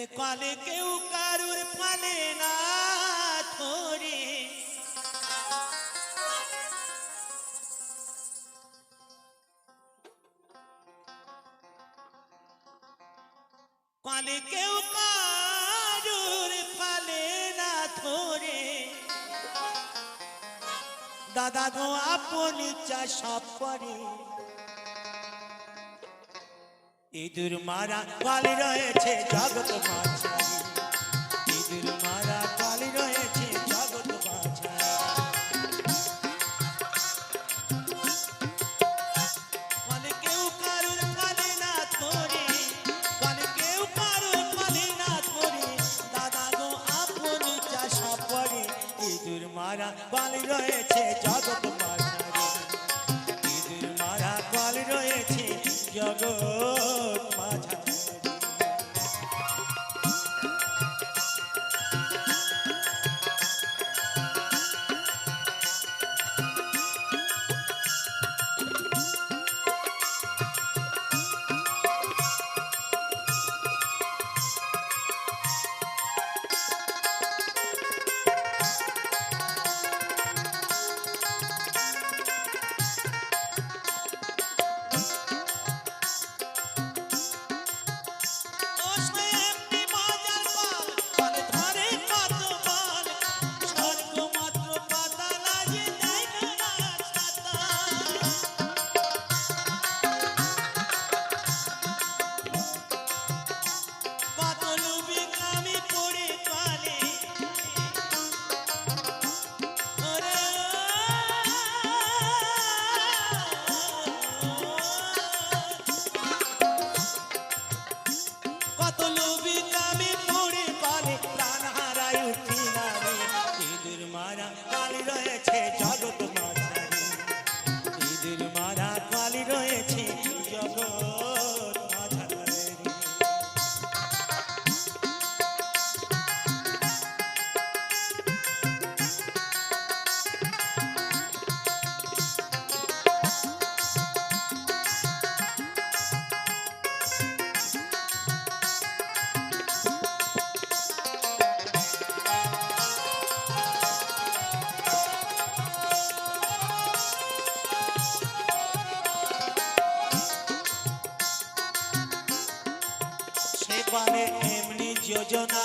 এ কলে কেউ কারুর ফলে না ধরে। কলে কেউ কারুর ফলে না ধরে। দাদা গো, আপন ইচ্ছা সব করে। ইঁদুর মারা কালি রয়েছে মাঝারি ইঁদুর মারা কালি রয়েছে, জগৎ কেউ না কেউ না দাদা ইঁদুর মারা কালি রয়েছে, জগৎ মাঝারি طلبي পারে এমনি যোজনা।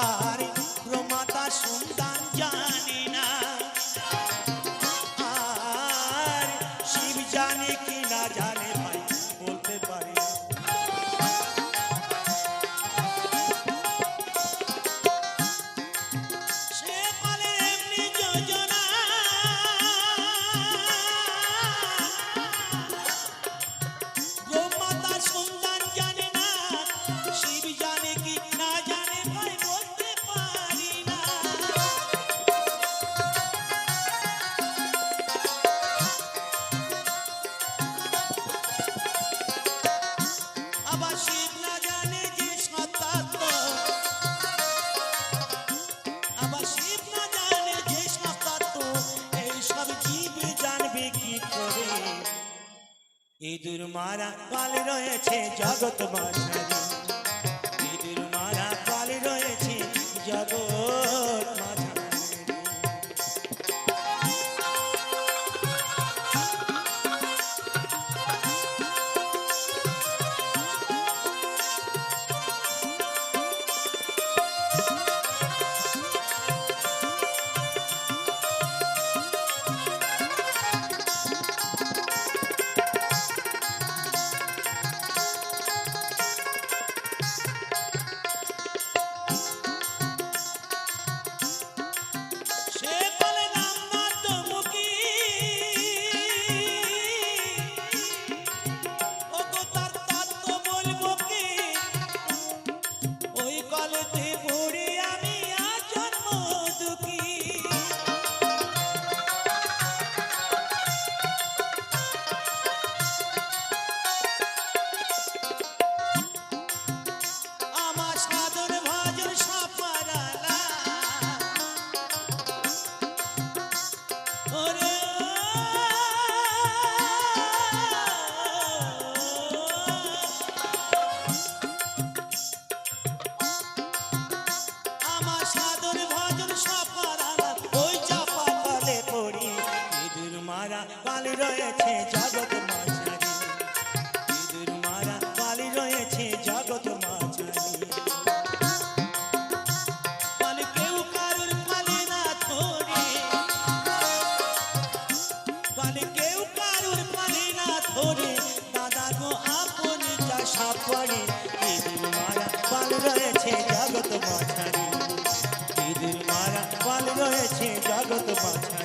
আর প্রমাতা সন্তান ইঁদুর মারা কাল রয়েছে জগৎ মাঝারি রয়েছে জগৎ মাঝারি। ইঁদুর মারা পালি রয়েছে জগৎ মাঝারি। দাদা গো আপন চাষা পড়ে পাল রয়েছে জগৎ মাঝারি ইঁদুর মারা পাল রয়েছে জগৎ মাঝারি। ইঁদুর মারা পাল রয়েছে জগৎ মাঝারি।